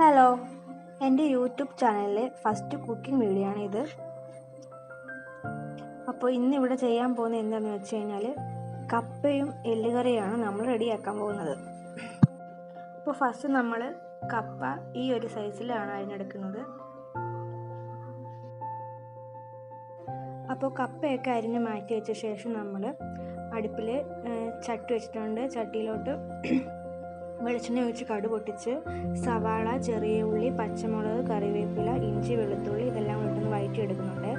Hello എന്റെ YouTube ചാനലിലെ first cooking video ആണ് ഇത് അപ്പോൾ ഇന്ന് ഇവിടെ ചെയ്യാൻ പോകുന്നത് എന്താണെന്ന് വെച്ച് കഴിഞ്ഞാൽ കപ്പയും എല്ലുകറിയാണ് നമ്മൾ റെഡിയാക്കാൻ പോകുന്നത്. അപ്പോൾ ഫസ്റ്റ് നമ്മൾ കപ്പ ഈ ഒരു സൈസിലാണ് അരിഞ്ഞെടുക്കുന്നത്. അപ്പോൾ കപ്പയൊക്കെ അരിഞ്ഞ് മാറ്റി വെച്ച ശേഷം നമ്മൾ അടുപ്പിൽ ചട്ടി വെച്ചിട്ടുണ്ട്. ചട്ടിയിലോട്ട് വെളിച്ചെണ്ണ ഒഴിച്ച് കടു പൊട്ടിച്ച് സവാള ചെറിയ ഉള്ളി പച്ചമുളക് കറിവേപ്പില ഇഞ്ചി വെളുത്തുള്ളി ഇതെല്ലാം കൊണ്ടൊന്ന് വഴറ്റിയെടുക്കുന്നുണ്ട്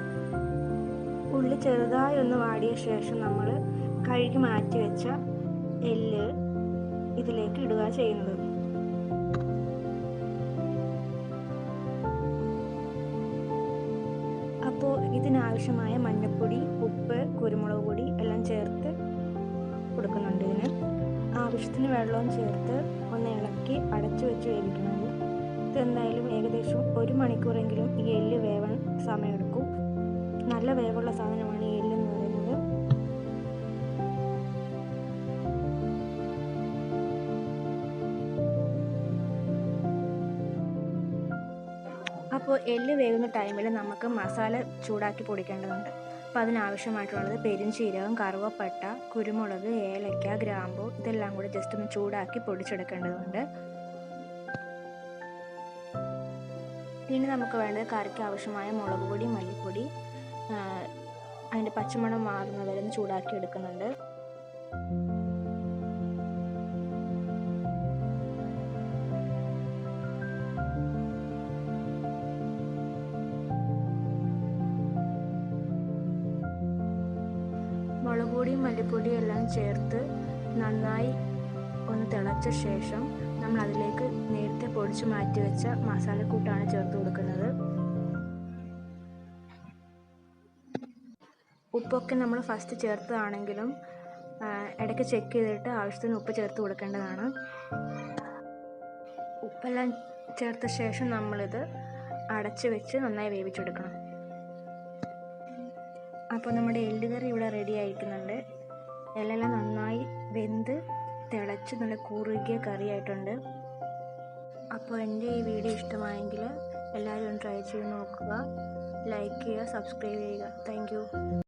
ഉള്ളി ചെറുതായി ഒന്ന് വാടിയ ശേഷം നമ്മൾ കഴുകി മാറ്റി വെച്ച എല്ല് ഇതിലേക്ക് ഇടുക ചെയ്യുന്നത്. അപ്പോൾ ഇതിനാവശ്യമായ മഞ്ഞൾപ്പൊടി ഉപ്പ് കുരുമുളക് പൊടി എല്ലാം ചേർത്ത് കൊടുക്കുന്നുണ്ട്. ആവശ്യത്തിന് വെള്ളവും ചേർത്ത് ഒന്ന് ഇളക്കി അടച്ചു വെച്ച് വേവിക്കണം ഇതെന്തായാലും ഏകദേശം ഒരു മണിക്കൂറെങ്കിലും ഈ എല്ല് വേവാൻ സമയമെടുക്കും. നല്ല വേവുള്ള സാധനമാണ് ഈ എല്ല് എന്ന് പറയുന്നത്. അപ്പോൾ എല്ല് വേകുന്ന ടൈമിൽ നമുക്ക് മസാല ചൂടാക്കി പൊടിക്കേണ്ടതുണ്ട്. അപ്പോൾ അതിനാവശ്യമായിട്ടുള്ളത് പെരിഞ്ചീരകം കറുവപ്പട്ട കുരുമുളക് ഏലക്ക ഗ്രാമ്പു ഇതെല്ലാം കൂടി ജസ്റ്റ് ഒന്ന് ചൂടാക്കി പൊടിച്ചെടുക്കേണ്ടതുണ്ട്. ഇനി നമുക്ക് വേണ്ടത് കറിക്ക് ആവശ്യമായ മുളക് പൊടി മല്ലിപ്പൊടി അതിന്റെ പച്ചമണം മാറുന്നവരെ ചൂടാക്കി എടുക്കുന്നുണ്ട്. മുളക് പൊടിയും മല്ലിപ്പൊടിയും എല്ലാം ചേർത്ത് നന്നായി ഒന്ന് തിളച്ച ശേഷം നമ്മൾ അതിലേക്ക് നേരത്തെ പൊടിച്ച് മാറ്റി വെച്ച മസാലക്കൂട്ടാണ് ചേർത്ത് കൊടുക്കുന്നത്. ഉപ്പൊക്കെ നമ്മൾ ഫസ്റ്റ് ചേർത്തതാണെങ്കിലും ഇടയ്ക്ക് ചെക്ക് ചെയ്തിട്ട് ആവശ്യത്തിന് ഉപ്പ് ചേർത്ത് കൊടുക്കേണ്ടതാണ്. ഉപ്പെല്ലാം ചേർത്ത ശേഷം നമ്മളിത് അടച്ച് വെച്ച് നന്നായി വേവിച്ചെടുക്കണം. അപ്പോൾ നമ്മുടെ എല്ലുകറി ഇവിടെ റെഡി ആയിരിക്കുന്നുണ്ട് എല്ലെല്ലാം നന്നായി വെന്ത് തിളച്ച് നല്ല കുറുകിയ കറിയായിട്ടുണ്ട്. അപ്പോൾ എന്റെ ഈ വീഡിയോ ഇഷ്ടമായെങ്കിൽ എല്ലാവരും ട്രൈ ചെയ്ത് നോക്കുക. ലൈക്ക് ചെയ്യുക സബ്സ്ക്രൈബ് ചെയ്യുക. താങ്ക്